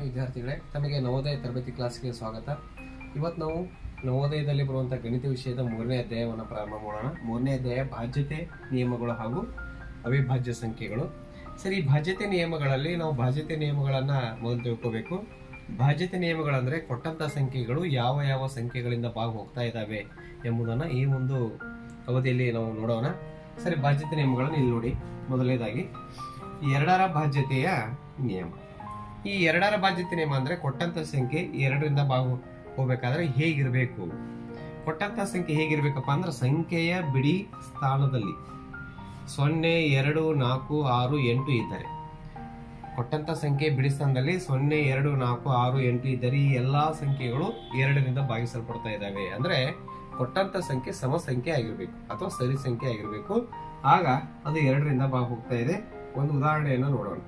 ವಿದ್ಯಾರ್ಥಿಗಳೇ, ತಮಗೆ ನವೋದಯ ತರಬೇತಿ ಕ್ಲಾಸ್ಗೆ ಸ್ವಾಗತ. ಇವತ್ತು ನಾವು ನವೋದಯದಲ್ಲಿ ಬರುವಂಥ ಗಣಿತ ವಿಷಯದ ಮೂರನೇ ಅಧ್ಯಾಯವನ್ನು ಪ್ರಾರಂಭ ಮಾಡೋಣ. ಮೂರನೇ ಅಧ್ಯಾಯ, ಬಾಧ್ಯತೆ ನಿಯಮಗಳು ಹಾಗೂ ಅವಿಭಾಜ್ಯ ಸಂಖ್ಯೆಗಳು. ಸರಿ, ಈ ನಿಯಮಗಳಲ್ಲಿ ನಾವು ಬಾಧ್ಯತೆ ನಿಯಮಗಳನ್ನು ಮೊದಲು ತಿಳ್ಕೋಬೇಕು. ಬಾಧ್ಯತೆ ನಿಯಮಗಳಂದರೆ ಕೊಟ್ಟಂಥ ಸಂಖ್ಯೆಗಳು ಯಾವ ಯಾವ ಸಂಖ್ಯೆಗಳಿಂದ ಭಾಗ ಹೋಗ್ತಾ ಇದ್ದಾವೆ ಎಂಬುದನ್ನು ಈ ಒಂದು ಅವಧಿಯಲ್ಲಿ ನಾವು ನೋಡೋಣ. ಸರಿ, ಬಾಧ್ಯತೆ ನಿಯಮಗಳನ್ನು ಇಲ್ಲಿ ನೋಡಿ. ಮೊದಲನೇದಾಗಿ ಎರಡರ ಬಾಧ್ಯತೆಯ ನಿಯಮ. ಈ ಎರಡರ ಬಾಧ್ಯತೆ ನಿಯಮ ಅಂದ್ರೆ ಕೊಟ್ಟಂತ ಸಂಖ್ಯೆ ಎರಡರಿಂದ ಭಾಗ ಹೋಗ್ಬೇಕಾದ್ರೆ ಹೇಗಿರಬೇಕು? ಕೊಟ್ಟಂತ ಸಂಖ್ಯೆ ಹೇಗಿರಬೇಕಪ್ಪ ಅಂದ್ರೆ ಸಂಖ್ಯೆಯ ಬಿಡಿ ಸ್ಥಾನದಲ್ಲಿ. ಸೊನ್ನೆ, ಎರಡು, ನಾಲ್ಕು, ಆರು, ಎಂಟು ಇದ್ದರೆ. ಕೊಟ್ಟಂತ ಸಂಖ್ಯೆ ಬಿಡಿ ಸ್ಥಾನದಲ್ಲಿ ಸೊನ್ನೆ, ಎರಡು, ನಾಲ್ಕು, ಆರು, ಎಂಟು ಇದ್ದರೆ ಈ ಎಲ್ಲಾ ಸಂಖ್ಯೆಗಳು ಎರಡರಿಂದ ಭಾಗಿಸಲ್ಪಡ್ತಾ ಇದ್ದಾವೆ. ಅಂದ್ರೆ ಕೊಟ್ಟಂತ ಸಂಖ್ಯೆ ಸಮ ಸಂಖ್ಯೆ ಆಗಿರ್ಬೇಕು ಅಥವಾ ಸರಿ ಸಂಖ್ಯೆ ಆಗಿರಬೇಕು. ಆಗ ಅದು ಎರಡರಿಂದ ಭಾಗ ಹೋಗ್ತಾ ಇದೆ. ಒಂದು ಉದಾಹರಣೆಯನ್ನು ನೋಡೋಣ.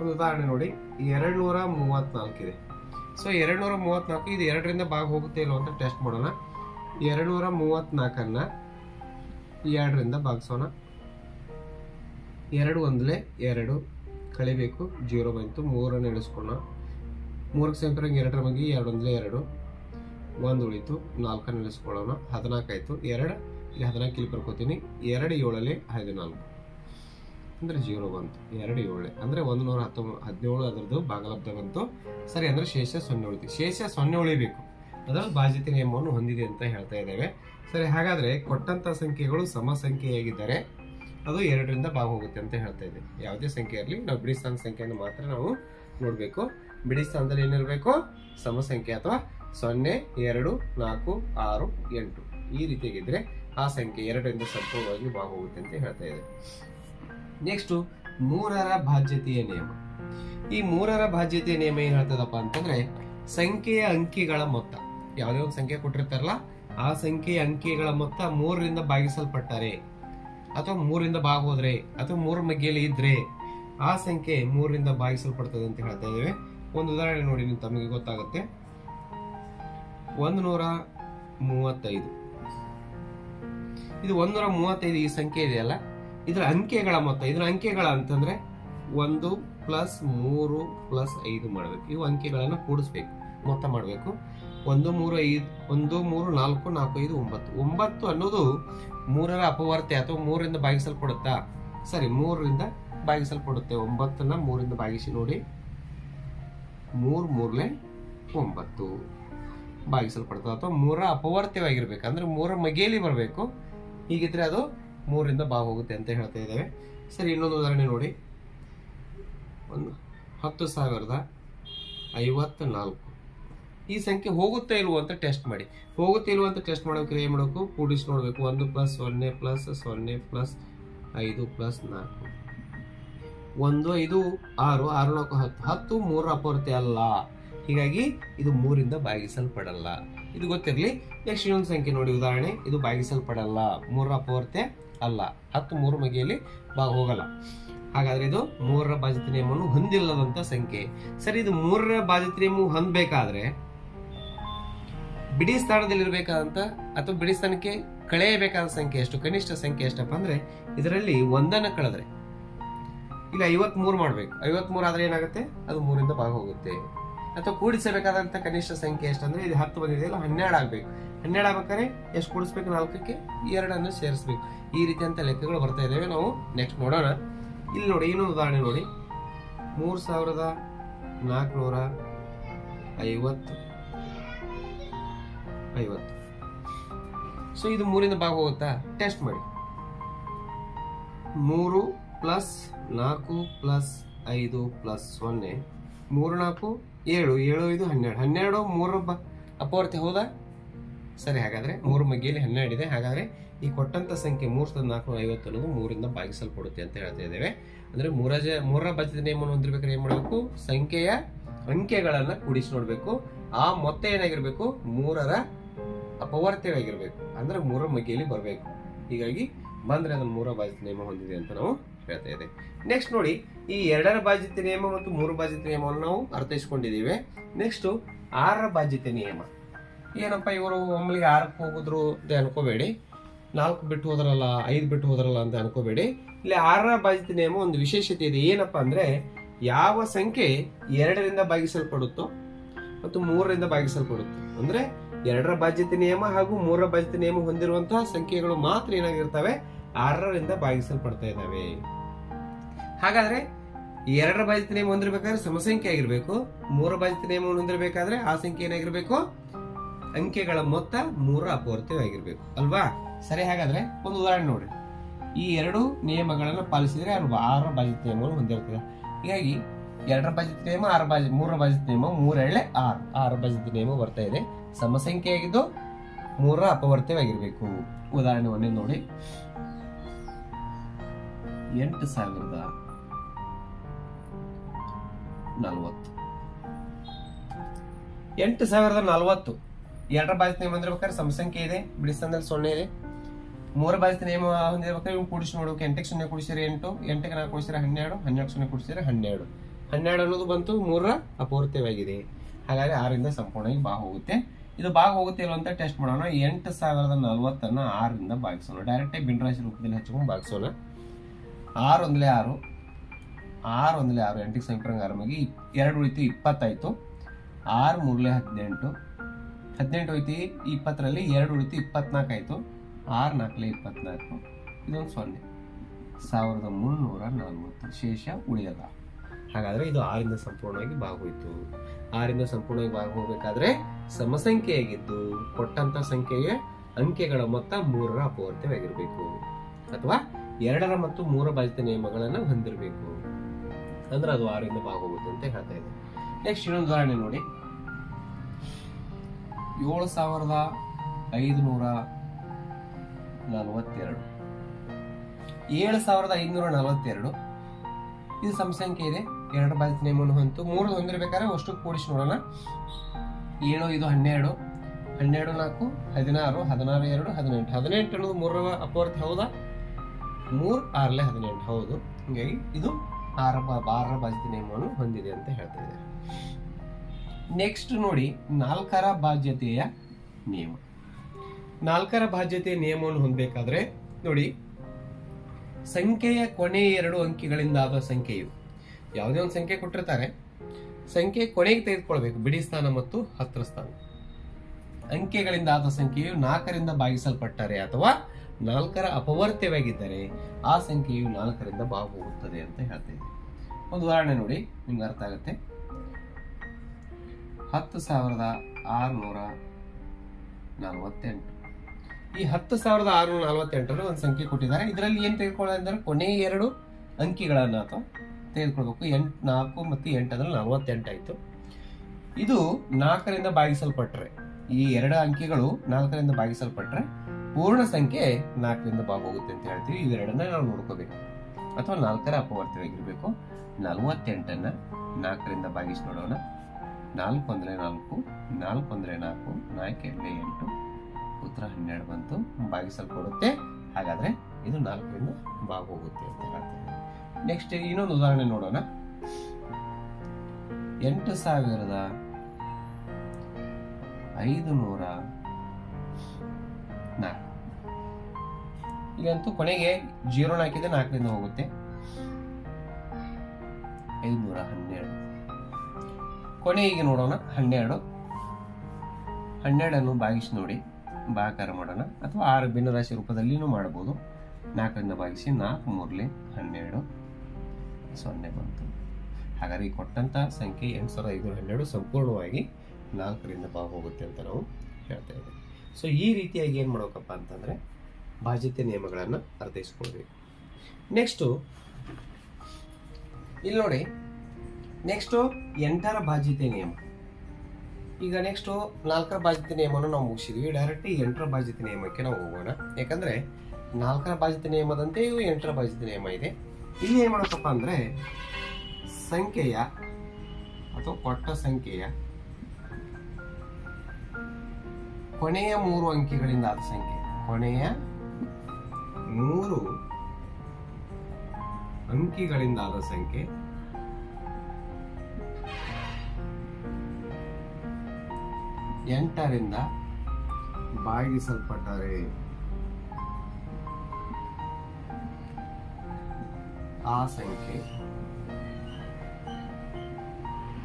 ಒಂದು ಉದಾಹರಣೆ ನೋಡಿ. ಎರಡು ನೂರ ಮೂವತ್ತ್ನಾಲ್ಕಿದೆ ಸೊ ಎರಡು ನೂರ ಮೂವತ್ತ್ನಾಲ್ಕು ಇದು ಎರಡರಿಂದ ಭಾಗ ಹೋಗುತ್ತೆ ಇಲ್ಲೋ ಅಂತ ಟೆಸ್ಟ್ ಮಾಡೋಣ. ಎರಡು ನೂರ ಮೂವತ್ತ್ನಾಲ್ಕನ್ನು ಎರಡರಿಂದ ಭಾಗಿಸೋಣ. ಎರಡು ಒಂದಲೇ ಎರಡು ಕಳಿಬೇಕು, ಜೀರೋ ಬಂತು, ಮೂರನ್ನು ಇಳಿಸ್ಕೊಳ್ಳೋಣ. ಮೂರಕ್ಕೆ ಸೆಂಟ್ರಾಗ ಎರಡರ ಬಗ್ಗೆ ಎರಡು ಒಂದಲೇ ಎರಡು. ಒಂದು ಉಳಿತು, ನಾಲ್ಕನ್ನು ಇಳಿಸ್ಕೊಳ್ಳೋಣ. ಹದಿನಾಲ್ಕು ಆಯಿತು. ಎರಡು ಇಲ್ಲಿ ಹದಿನಾಲ್ಕು ಇಲ್ಲಿ ಬರ್ಕೋತೀನಿ. ಎರಡು ಏಳಲ್ಲಿ ಹದಿನಾಲ್ಕು ಅಂದ್ರೆ ಜೀರೋ ಬಂತು. ಎರಡು ಏಳು. ಅಂದ್ರೆ ಒಂದು ನೂರ ಹತ್ತೊಂಬತ್ತು ಹದಿನೇಳು ಅದರದ್ದು ಭಾಗಲಬ್ಧ ಬಂತು. ಸರಿ, ಅಂದ್ರೆ ಶೇಷ ಸೊನ್ನೆ ಉಳಿತು. ಶೇಷ ಸೊನ್ನೆ ಉಳಿಬೇಕು. ಅದರ ಬಾಧ್ಯತೆ ನಿಯಮವನ್ನು ಹೊಂದಿದೆ ಅಂತ ಹೇಳ್ತಾ ಇದ್ದೇವೆ. ಸರಿ, ಹಾಗಾದ್ರೆ ಕೊಟ್ಟಂತ ಸಂಖ್ಯೆಗಳು ಸಮ ಸಂಖ್ಯೆಯಾಗಿದ್ದರೆ ಅದು ಎರಡರಿಂದ ಭಾಗ ಹೋಗುತ್ತೆ ಅಂತ ಹೇಳ್ತಾ ಇದೆ ಯಾವುದೇ ಸಂಖ್ಯೆ ಇರಲಿ, ನಾವು ಬಿಡಿ ಸ್ಥಾನ ಸಂಖ್ಯೆಯನ್ನು ಮಾತ್ರ ನಾವು ನೋಡಬೇಕು. ಬಿಡಿ ಸ್ಥಾನದಲ್ಲಿ ಏನಿರಬೇಕು? ಸಮ ಸಂಖ್ಯೆ ಅಥವಾ ಸೊನ್ನೆ, ಎರಡು, ನಾಲ್ಕು, ಆರು, ಎಂಟು. ಈ ರೀತಿಯಾಗಿದ್ದರೆ ಆ ಸಂಖ್ಯೆ ಎರಡರಿಂದ ಸಂಪೂರ್ಣವಾಗಿ ಭಾಗ ಹೋಗುತ್ತೆ ಅಂತ ಹೇಳ್ತಾ ಇದೆ ನೆಕ್ಸ್ಟ್ ಮೂರರ ಬಾಧ್ಯತೆಯ ನಿಯಮ. ಈ ಮೂರರ ಬಾಧ್ಯತೆಯ ನಿಯಮ ಏನ್ ಹೇಳ್ತದಪ್ಪ ಅಂತಂದ್ರೆ, ಸಂಖ್ಯೆಯ ಅಂಕಿಗಳ ಮೊತ್ತ. ಯಾವುದೇ ಒಂದು ಸಂಖ್ಯೆ ಕೊಟ್ಟಿರ್ತಾರಲ್ಲ, ಆ ಸಂಖ್ಯೆಯ ಅಂಕಿಗಳ ಮೊತ್ತ ಮೂರರಿಂದ ಭಾಗಿಸಲ್ಪಟ್ಟರೆ. ಅಥವಾ ಮೂರಿಂದ ಭಾಗ ಹೋದ್ರೆ ಅಥವಾ ಮೂರ ಮಗ್ಗಿಯಲ್ಲಿ ಇದ್ರೆ, ಆ ಸಂಖ್ಯೆ ಮೂರರಿಂದ ಭಾಗಿಸಲ್ಪಡ್ತದೆ ಅಂತ ಹೇಳ್ತಾ ಇದ್ದೇವೆ. ಒಂದು ಉದಾಹರಣೆ ನೋಡಿ ನೀವು ತಮಗೆ ಗೊತ್ತಾಗುತ್ತೆ. ಒಂದು ನೂರ ಮೂವತ್ತೈದು. ಇದು ಒಂದೂರ ಮೂವತ್ತೈದು ಈ ಸಂಖ್ಯೆ ಇದೆಯಲ್ಲ? ಇದರ ಅಂಕೆಗಳ ಮೊತ್ತ, ಇದರ ಅಂಕೆಗಳ ಅಂತಂದ್ರೆ ಒಂದು ಪ್ಲಸ್ ಮೂರು ಪ್ಲಸ್ ಐದು ಮಾಡಬೇಕು. ಇವು ಅಂಕೆಗಳನ್ನು ಕೂಡಿಸ್ಬೇಕು. ಮೊತ್ತ ಮಾಡಬೇಕು. ಒಂದು ಮೂರು ಐದು, ಒಂದು ಮೂರು ನಾಲ್ಕು ನಾಲ್ಕು ಐದು, ಒಂಬತ್ತು. ಒಂಬತ್ತು ಅನ್ನೋದು ಮೂರರ ಅಪವರ್ತೆ ಅಥವಾ ಮೂರರಿಂದ ಭಾಗಿಸಲ್ಪಡುತ್ತಾ? ಸರಿ, ಮೂರರಿಂದ ಭಾಗಿಸಲ್ಪಡುತ್ತೆ. ಒಂಬತ್ತನ್ನ ಮೂರಿಂದ ಭಾಗಿಸಿ ನೋಡಿ. ಮೂರು ಮೂರ್ಲೆ ಒಂಬತ್ತು ಭಾಗಿಸಲ್ಪಡ್ತದೆ ಅಥವಾ ಮೂರ ಅಪವರ್ತ್ಯವಾಗಿರ್ಬೇಕು ಅಂದ್ರೆ ಮೂರ ಮಗೇಲಿ ಬರಬೇಕು. ಹೀಗಿದ್ರೆ ಅದು ಮೂರರಿಂದ ಭಾಗ ಹೋಗುತ್ತೆ ಅಂತ ಹೇಳ್ತಾ ಇದ್ದೇವೆ. ಸರಿ, ಇನ್ನೊಂದು ಉದಾಹರಣೆ ನೋಡಿ. ಒಂದು ಹತ್ತು ಸಾವಿರದ ಐವತ್ತ ನಾಲ್ಕು ಈ ಸಂಖ್ಯೆ ಹೋಗುತ್ತೆ ಇಲ್ವೋ ಅಂತ ಟೆಸ್ಟ್ ಮಾಡಿ. ಹೋಗುತ್ತೆ ಇಲ್ವೋ ಅಂತ ಟೆಸ್ಟ್ ಮಾಡೋಕೆ ಏನು ಮಾಡಬೇಕು. ಕೂಡಿಸಿ ನೋಡಬೇಕು. ಒಂದು ಪ್ಲಸ್ ಸೊನ್ನೆ ಪ್ಲಸ್ ಸೊನ್ನೆ ಪ್ಲಸ್ ಐದು ಪ್ಲಸ್ ನಾಲ್ಕು. ಒಂದು, ಐದು, ಆರು ಆರು ನಾಲ್ಕು, ಹತ್ತು. ಹತ್ತು ಮೂರು ಅಪೂರ್ತಿ ಅಲ್ಲ. ಹೀಗಾಗಿ ಇದು ಮೂರಿಂದ ಭಾಗಿಸಲ್ಪಡಲ್ಲ. ಇದು ಗೊತ್ತಿರಲಿ. ನೆಕ್ಸ್ಟ್ ಇನ್ನೊಂದು ಸಂಖ್ಯೆ ನೋಡಿ, ಉದಾಹರಣೆ. ಇದು ಭಾಗಿಸಲ್ಪಡಲ್ಲ ಮೂರರ ಪೂರ್ತೆ ಅಲ್ಲ. ಹತ್ತು ಮೂರು ಮಗಿಯಲ್ಲಿ ಭಾಗ ಹೋಗಲ್ಲ. ಹಾಗಾದ್ರೆ ಇದು ಮೂರರ ಬಾಜಿತ ನಿಯಮವನ್ನು ಹೊಂದಿಲ್ಲದಂತ ಸಂಖ್ಯೆ. ಸರಿ, ಇದು ಮೂರರ ಬಾಜಿತ ನಿಯಮ ಹೊಂದಬೇಕಾದ್ರೆ ಬಿಡಿ ಸ್ಥಾನದಲ್ಲಿ ಇರಬೇಕಾದಂತ ಅಥವಾ ಬಿಡಿ ಸ್ಥಾನಕ್ಕೆ ಕಳೆಯಬೇಕಾದ ಸಂಖ್ಯೆ ಎಷ್ಟು? ಕನಿಷ್ಠ ಸಂಖ್ಯೆ ಎಷ್ಟಪ್ಪ ಅಂದ್ರೆ ಇದರಲ್ಲಿ ಒಂದನ್ನ ಕಳೆದ್ರೆ. ಇಲ್ಲ ಐವತ್ ಮಾಡಬೇಕು. ಮಾಡ್ಬೇಕು ಐವತ್ ಮೂರು ಆದ್ರೆ ಏನಾಗುತ್ತೆ? ಅದು ಮೂರಿಂದ ಭಾಗ ಹೋಗುತ್ತೆ. ಅಥವಾ ಕೂಡಿಸಬೇಕಾದಂತ ಕನಿಷ್ಠ ಸಂಖ್ಯೆ ಎಷ್ಟಂದ್ರೆ ಇದು ಹತ್ತು ಬಂದಿದೆಯಲ್ಲ ಹನ್ನೆರಡು ಆಗ್ಬೇಕು. ಹನ್ನೆರಡು ಆಗ್ಬೇಕಾದ್ರೆ ಎಷ್ಟು ಕೂಡಿಸ್ಬೇಕು? ನಾಲ್ಕಕ್ಕೆ ಎರಡನ್ನು ಸೇರಿಸ್ಬೇಕು. ಈ ರೀತಿಯಂತ ಲೆಕ್ಕಗಳು ಬರ್ತಾ ಇದ್ದಾವೆ ನಾವು ನೆಕ್ಸ್ಟ್ ನೋಡೋಣ. ಇಲ್ಲಿ ನೋಡಿ, ಇನ್ನೊಂದು ಉದಾಹರಣೆ ನೋಡಿ. ಮೂರು ಸಾವಿರದ ನಾಲ್ಕುನೂರ ಐವತ್ತು. ಐವತ್ತು. ಸೊ ಇದು ಮೂರಿಂದ ಭಾಗ ಹೋಗುತ್ತಾ? ಟೆಸ್ಟ್ ಮಾಡಿ. ಮೂರು ಪ್ಲಸ್ ನಾಲ್ಕು ಪ್ಲಸ್ ಐದು ಪ್ಲಸ್ ಸೊನ್ನೆ. ಮೂರು ನಾಲ್ಕು ಏಳು ಏಳು ಐದು ಹನ್ನೆರಡು. ಹನ್ನೆರಡು, ಮೂರು ಬ ಅಪವರ್ತಿ ಹೌದಾ? ಸರಿ, ಹಾಗಾದ್ರೆ ಮೂರು ಮಗ್ಗಿಯಲ್ಲಿ ಹನ್ನೆರಡು ಇದೆ. ಹಾಗಾದ್ರೆ ಈ ಕೊಟ್ಟಂತ ಸಂಖ್ಯೆ ಮೂರು ಸಾವಿರದ ನಾಲ್ಕುನೂರ ಐವತ್ತು ಅನ್ನೋದು ಮೂರಿಂದ ಭಾಗಿಸಲ್ಪಡುತ್ತೆ ಅಂತ ಹೇಳ್ತಾ ಇದ್ದೇವೆ. ಅಂದ್ರೆ ಮೂರ ಜ ಮೂರರ ಬಜೆಟ್ ನಿಯಮವನ್ನು ಹೊಂದಿರ್ಬೇಕಾದ್ರೆ ಏನು ಮಾಡಬೇಕು? ಸಂಖ್ಯೆಯ ಅಂಕೆಗಳನ್ನು ಕೂಡಿಸಿ ನೋಡಬೇಕು. ಆ ಮೊತ್ತ ಏನಾಗಿರಬೇಕು? ಮೂರರ ಅಪವರ್ತ್ಯವಾಗಿರ್ಬೇಕು ಅಂದ್ರೆ ಮೂರ ಮಗ್ಗಿಯಲ್ಲಿ ಬರಬೇಕು. ಹೀಗಾಗಿ ಬಂದರೆ ಅದನ್ನ ಮೂರ ಬಾಧ್ಯತೆ ನಿಯಮ ಹೊಂದಿದೆ ಅಂತ ನಾವು ಹೇಳ್ತಾ ಇದ್ದೇವೆ. ನೆಕ್ಸ್ಟ್ ನೋಡಿ ಈ ಎರಡರ ಬಾಧ್ಯತೆ ನಿಯಮ ಮತ್ತು ಮೂರು ಬಾಧ್ಯತೆ ನಿಯಮವನ್ನು ನಾವು ಅರ್ಥೈಸ್ಕೊಂಡಿದ್ದೀವಿ. ನೆಕ್ಸ್ಟ್ ಆರರ ಬಾಧ್ಯತೆ ನಿಯಮ. ಏನಪ್ಪ ಇವರು ಒಮ್ಮೆಗೆ ಆರಕ್ಕೆ ಹೋಗಿದ್ರು ಅಂತ ಅನ್ಕೋಬೇಡಿ. ನಾಲ್ಕು ಬಿಟ್ಟು ಹೋದ್ರಲ್ಲ, ಐದು ಬಿಟ್ಟು ಹೋದ್ರಲ್ಲ ಅಂತ ಅನ್ಕೋಬೇಡಿ. ಇಲ್ಲಿ ಆರರ ಬಾಧ್ಯತೆ ನಿಯಮ ಒಂದು ವಿಶೇಷತೆ ಇದೆ. ಏನಪ್ಪ ಅಂದ್ರೆ ಯಾವ ಸಂಖ್ಯೆ ಎರಡರಿಂದ ಭಾಗಿಸಲ್ಪಡುತ್ತೋ ಮತ್ತು ಮೂರರಿಂದ ಭಾಗಿಸಲ್ಪಡುತ್ತೋ. ಅಂದ್ರೆ ಎರಡರ ಬಾಧ್ಯತೆ ನಿಯಮ ಹಾಗೂ ಮೂರರ ಬಾಧ್ಯತೆ ನಿಯಮ ಹೊಂದಿರುವಂತಹ ಸಂಖ್ಯೆಗಳು ಮಾತ್ರ ಏನಾಗಿರ್ತವೆ? ಆರರಿಂದ ಭಾಗಿಸಲ್ಪಡ್ತಾ ಇದ್ದಾವೆ. ಹಾಗಾದ್ರೆ ಎರಡರ ಬಾಧಿತ ನಿಯಮ ಹೊಂದಿರಬೇಕಾದ್ರೆ ಸಮಸಂಖ್ಯೆ ಆಗಿರ್ಬೇಕು. ಮೂರ ಬಾಧಿತ ನಿಯಮವನ್ನು ಹೊಂದಿರಬೇಕಾದ್ರೆ ಆ ಸಂಖ್ಯೆ ಏನಾಗಿರ್ಬೇಕು? ಅಂಕೆಗಳ ಮೊತ್ತ ಮೂರ ಅಪವರ್ತವಾಗಿರ್ಬೇಕು ಅಲ್ವಾ? ಸರಿ, ಹಾಗಾದ್ರೆ ಒಂದು ಉದಾಹರಣೆ ನೋಡಿ. ಈ ಎರಡು ನಿಯಮಗಳನ್ನು ಪಾಲಿಸಿದ್ರೆ ಅವರು ಆರು ಬಾಧಿತ ನಿಯಮವನ್ನು ಹೊಂದಿರ್ತದೆ ಹೀಗಾಗಿ ಎರಡರ ಬಾಧಿತ ನಿಯಮ, ಆರು ಬಾಜಿ ಮೂರರ ಬಾಧಿತ ನಿಯಮ ಮೂರೆಳೆ ಆರು. ಆರು ಬಾಧಿತ ನಿಯಮ ಬರ್ತಾ ಇದೆ. ಸಮಸಂಖ್ಯೆಯಾಗಿದ್ದು ಮೂರರ ಅಪವರ್ತವಾಗಿರ್ಬೇಕು ಉದಾಹರಣೆ ಒಂದೇ ನೋಡಿ. ಎಂಟು ಸಾವಿರದ ನಲವತ್ತು. ಎಂಟು ಸಾವಿರದ ನಲವತ್ತು. ಎರಡರ ಬಾಧಿತ ನಿಯಮ ಹೊಂದಿರ್ಬೇಕಾದ್ರೆ ಸಮಸಂಖ್ಯೆ ಇದೆ ಬಿಡಿಸ್ತಂದಲ್ಲಿ ಸೊನ್ನೆ ಇದೆ. ಮೂರ ಬಾಧಿತ ನಿಯಮ ಹೊಂದಿರ್ಬೇಕಾದ್ರೆ ಇವ್ ಕೂಡಿಸಿ ನೋಡ್ಬೇಕು. ಎಂಟಕ್ಕೆ ಸೊನ್ನೆ ಕೂಡಿಸಿದ್ರೆ ಎಂಟು, ಎಂಟಕ್ಕೆ ನಾಲ್ಕು ಕೂಡಿಸಿದ್ರೆ ಹನ್ನೆರಡು ಹನ್ನೆರಡು ಸೊನ್ನೆ ಕೂಡಿಸಿದ್ರೆ ಹನ್ನೆರಡು. ಹನ್ನೆರಡು ಅನ್ನೋದು ಬಂತು ಮೂರರ ಅಪೂರ್ತ್ಯವಾಗಿದೆ ಹಾಗಾಗಿ ಆರಿಂದ ಸಂಪೂರ್ಣವಾಗಿ ಬಾ ಹೋಗುತ್ತೆ. ಇದು ಭಾಗ ಹೋಗುತ್ತೆ ಇಲ್ಲ ಅಂತ ಟೆಸ್ಟ್ ಮಾಡೋಣ. ಎಂಟು ಸಾವಿರದ ನಲವತ್ತನ್ನ ಆರರಿಂದ ಭಾಗಿಸೋಣ. ಡೈರೆಕ್ಟಾಗಿ ಬಿನ್ರಾಶಿ ರೂಪದಲ್ಲಿ ಹಚ್ಕೊಂಡು ಭಾಗಿಸೋಣ. ಆರು ಒಂದಲೇ ಆರು. ಆರು ಒಂದಲೇ ಆರು ಎಂಟಿಗೆ ಸಂಕ್ರಾಂತಿ ಆರಾಮಾಗಿ ಎರಡು ಉಳಿತು ಇಪ್ಪತ್ತಾಯಿತು. ಆರು ಮೂರಲೇ ಹದಿನೆಂಟು. ಹದಿನೆಂಟು ಹೋಯ್ತು ಇಪ್ಪತ್ತರಲ್ಲಿ, ಎರಡು ಉಳಿತು ಇಪ್ಪತ್ನಾಲ್ಕು ಆಯಿತು. ಆರು ನಾಲ್ಕಲೇ ಇಪ್ಪತ್ನಾಲ್ಕು. ಇದೊಂದು ಸೊನ್ನೆ. ಸಾವಿರದ ಮುನ್ನೂರ ನಲವತ್ತು ಶೇಷ ಉಳಿಯಲ್ಲ ಹಾಗಾದರೆ ಇದು ಆರಿಂದ ಸಂಪೂರ್ಣವಾಗಿ ಭಾಗೋಯ್ತು ಆರಿಂದ ಸಂಪೂರ್ಣವಾಗಿ ಭಾಗ ಹೋಗಬೇಕಾದ್ರೆ ಸಮಸಂಖ್ಯೆಯಾಗಿದ್ದು, ಕೊಟ್ಟಂತ ಸಂಖ್ಯೆಯ ಅಂಕೆಗಳ ಮೊತ್ತ ಮೂರರ ಅಪವರ್ತವಾಗಿರಬೇಕು ಅಥವಾ ಎರಡರ ಮತ್ತು ಮೂರ ಬಾಧಿತ ನಿಯಮಗಳನ್ನು ಹೊಂದಿರಬೇಕು. ಅಂದ್ರೆ ಅದು ಆರಿಂದ ಭಾಗ ಹೋಗುತ್ತೆ ಅಂತ ಹೇಳ್ತಾ ಇದೆ ನೆಕ್ಸ್ಟ್ ಇನ್ನೊಂದು ಉದಾಹರಣೆ ನೋಡಿ. ಏಳು ಸಾವಿರದ ಐದುನೂರ ನಲವತ್ತೆರಡು. ಏಳು ಸಾವಿರದ ಐದುನೂರ ನಲವತ್ತೆರಡು. ಇದು ಸಂಸಂಖ್ಯೆ ಇದೆ. ಎರಡು ಬಾಧಿತ ನೇಮನ್ನು ಹೊಂತು ಮೂರು ಹೊಂದಿರಬೇಕಾದ್ರೆ ಅಷ್ಟು ಕೂಡಿಸಿ ನೋಡೋಣ. ಏಳು, ಇದು ಹನ್ನೆರಡು. ಹನ್ನೆರಡು, ನಾಲ್ಕು, ಹದಿನಾರು ಹದಿನಾರು, ಎರಡು, ಹದಿನೆಂಟು. ಹದಿನೆಂಟು ಅನ್ನೋದು ಮೂರರ ಅಪವರ್ತಿ ಹೌದಾ? ಮೂರು ಆರಲೆ ಹದಿನೆಂಟು. ಹೌದು. ಹೀಗಾಗಿ ಇದು ಆರ ಆರರ ನಿಯಮವನ್ನು ಹೊಂದಿದೆ ಅಂತ ಹೇಳ್ತಾ ಇದೆ ನೆಕ್ಸ್ಟ್ ನೋಡಿ, ನಾಲ್ಕರ ಬಾಧ್ಯತೆಯ ನಿಯಮ. ನಾಲ್ಕರ ಬಾಧ್ಯತೆಯ ನಿಯಮವನ್ನು ಹೊಂದಬೇಕಾದ್ರೆ, ನೋಡಿ, ಸಂಖ್ಯೆಯ ಕೊನೆ ಎರಡು ಅಂಕಿಗಳಿಂದ ಆದ ಸಂಖ್ಯೆಯು, ಯಾವುದೇ ಒಂದು ಸಂಖ್ಯೆ ಕೊಟ್ಟಿರ್ತಾರೆ, ಸಂಖ್ಯೆ ಕೊನೆಗೆ ತೆಗೆದುಕೊಳ್ಬೇಕು, ಬಿಡಿ ಸ್ಥಾನ ಮತ್ತು ಹತ್ರ ಸ್ಥಾನ. ಅಂಕೆಗಳಿಂದ ಆದ ಸಂಖ್ಯೆಯು ನಾಲ್ಕರಿಂದ ಭಾಗಿಸಲ್ಪಟ್ಟರೆ ಅಥವಾ ನಾಲ್ಕರ ಅಪವರ್ತ್ಯವಾಗಿದ್ದರೆ ಆ ಸಂಖ್ಯೆಯು ನಾಲ್ಕರಿಂದ ಭಾಗ ಹೋಗುತ್ತದೆ ಅಂತ ಹೇಳ್ತೇವೆ ಒಂದು ಉದಾಹರಣೆ ನೋಡಿ, ನಿಮ್ಗೆ ಅರ್ಥ ಆಗುತ್ತೆ. ಹತ್ತು ಸಾವಿರದ ಆರುನೂರ ನಲವತ್ತೆಂಟು. ಈ ಹತ್ತು ಸಾವಿರದ ಆರುನೂರ ನಲವತ್ತೆಂಟರಲ್ಲಿ ಒಂದು ಸಂಖ್ಯೆ ಕೊಟ್ಟಿದ್ದಾರೆ. ಇದರಲ್ಲಿ ಏನು ತೆಗೆದುಕೊಳ್ಳೋದಂದ್ರೆ ಕೊನೆಯ ಎರಡು ಅಂಕಿಗಳನ್ನು ಅಥವಾ ತೆಗೆದುಕೊಳ್ಬೇಕು. ಎಂಟು, ನಾಲ್ಕು ಮತ್ತು ಎಂಟರಲ್ಲಿ ನಲವತ್ತೆಂಟು ಆಯಿತು. ಇದು ನಾಲ್ಕರಿಂದ ಭಾಗಿಸಲ್ಪಟ್ರೆ, ಈ ಎರಡು ಅಂಕಿಗಳು ನಾಲ್ಕರಿಂದ ಭಾಗಿಸಲ್ಪಟ್ರೆ ಪೂರ್ಣ ಸಂಖ್ಯೆ ನಾಲ್ಕರಿಂದ ಭಾಗ ಹೋಗುತ್ತೆ ಅಂತ ಹೇಳ್ತೀವಿ. ಇವೆರಡನ್ನ ನಾವು ನೋಡ್ಕೋಬೇಕು. ಅಥವಾ ನಾಲ್ಕರ ಅಪವರ್ತವಾಗಿರಬೇಕು. ನಲವತ್ತೆಂಟನ್ನ ನಾಲ್ಕರಿಂದ ಭಾಗಿಸಿ ನೋಡೋಣ. ನಾಲ್ಕು ಅಂದರೆ ನಾಲ್ಕು ನಾಲ್ಕು ಅಂದರೆ ನಾಲ್ಕು ನಾಲ್ಕು ಎರಡನೇ ಎಂಟು. ಉತ್ತರ ಹನ್ನೆರಡು ಬಂತು. ಭಾಗಿಸಲ್ಪಡುತ್ತೆ. ಹಾಗಾದ್ರೆ ಇದು ನಾಲ್ಕರಿಂದ ಭಾಗ ಹೋಗುತ್ತೆ ಅಂತ ಹೇಳ್ತಾರೆ ನೆಕ್ಸ್ಟ್ ಇನ್ನೊಂದು ಉದಾಹರಣೆ ನೋಡೋಣ. ಎಂಟು ಸಾವಿರದ ಐದು ನೂರ ಇಲ್ಲಂತೂ ಕೊನೆಗೆ ಜೀರೋ ಹಾಕಿದ್ರೆ ನಾಲ್ಕರಿಂದ ಹೋಗುತ್ತೆ. ಐದುನೂರ ಹನ್ನೆರಡು. ಈಗ ನೋಡೋಣ, ಹನ್ನೆರಡು. ಹನ್ನೆರಡನ್ನು ಭಾಗಿಸಿ ನೋಡಿ. ಭಾಗಾಕಾರ ಮಾಡೋಣ. ಅಥವಾ ಆರು ಭಿನ್ನರಾಶಿ ರೂಪದಲ್ಲಿನೂ ಮಾಡಬಹುದು ನಾಲ್ಕರಿಂದ ಭಾಗಿಸಿ ನಾಲ್ಕು ಮೂರಲೆ ಹನ್ನೆರಡು. ಸೊನ್ನೆ ಬಂತು. ಹಾಗಾದ್ರೆ ಈ ಕೊಟ್ಟಂತ ಸಂಖ್ಯೆ ಎಂಟು ಸಾವಿರದ ಐದು ಹನ್ನೆರಡು ಸಂಪೂರ್ಣವಾಗಿ ನಾಲ್ಕರಿಂದ ಬಾ ಹೋಗುತ್ತೆ ಅಂತ ನಾವು ಹೇಳ್ತಾ ಇದ್ದೇವೆ. ಸೊ ಈ ರೀತಿಯಾಗಿ ಏನು ಮಾಡೋಕಪ್ಪ ಅಂತಂದರೆ ಬಾಧ್ಯತೆ ನಿಯಮಗಳನ್ನು ಅರ್ಥೈಸ್ಕೊಳ್ಬೇಕು. ನೆಕ್ಸ್ಟು ಇಲ್ಲಿ ನೋಡಿ ನೆಕ್ಸ್ಟು ಎಂಟರ ಬಾಧ್ಯತೆ ನಿಯಮ. ಈಗ ನೆಕ್ಸ್ಟು ನಾಲ್ಕರ ಬಾಧ್ಯತೆ ನಿಯಮವನ್ನು ನಾವು ಮುಗಿಸಿದ್ವಿ. ಡೈರೆಕ್ಟ್ ಎಂಟರ ಬಾಧ್ಯತೆ ನಿಯಮಕ್ಕೆ ನಾವು ಹೋಗೋಣ. ಯಾಕಂದ್ರೆ ನಾಲ್ಕರ ಬಾಧ್ಯತೆ ನಿಯಮದಂತೆಯೂ ಎಂಟರ ಬಾಧ್ಯತೆ ನಿಯಮ ಇದೆ. ಇಲ್ಲಿ ಏನು ಮಾಡಬೇಕಪ್ಪ ಅಂದರೆ, ಸಂಖ್ಯೆಯ ಅಥವಾ ಕೊಟ್ಟ ಸಂಖ್ಯೆಯ ಕೊನೆಯ ಮೂರು ಅಂಕಿಗಳಿಂದ ಆದ ಸಂಖ್ಯೆ. ಕೊನೆಯ ಮೂರು ಅಂಕಿಗಳಿಂದಾದ ಸಂಖ್ಯೆ. ಎಂಟರಿಂದ ಭಾಗಿಸಲ್ಪಟ್ಟರೆ ಆ ಸಂಖ್ಯೆ.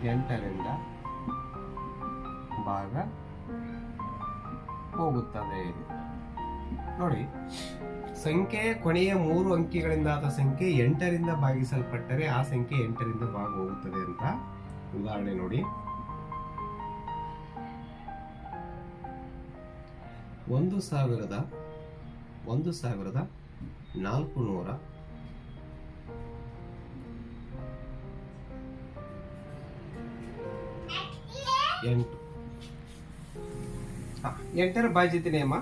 ಎಂಟರಿಂದ ಭಾಗ ಹೋಗುತ್ತದೆ. ನೋಡಿ ಸಂಖ್ಯೆಯ ಕೊನೆಯ ಮೂರು ಅಂಕಿಗಳಿಂದ ಆದ ಸಂಖ್ಯೆ ಎಂಟರಿಂದ ಭಾಗಿಸಲ್ಪಟ್ಟರೆ ಆ ಸಂಖ್ಯೆ ಎಂಟರಿಂದ ಭಾಗ ಹೋಗುತ್ತದೆ ಅಂತ ಉದಾಹರಣೆ ನೋಡಿ. ಒಂದು ಸಾವಿರದ ಒಂದು ಸಾವಿರದ ನಾಲ್ಕು ನೂರ ಎಂಟು. ಎಂಟರ ಬಾಧ್ಯತೆ ನಿಯಮ.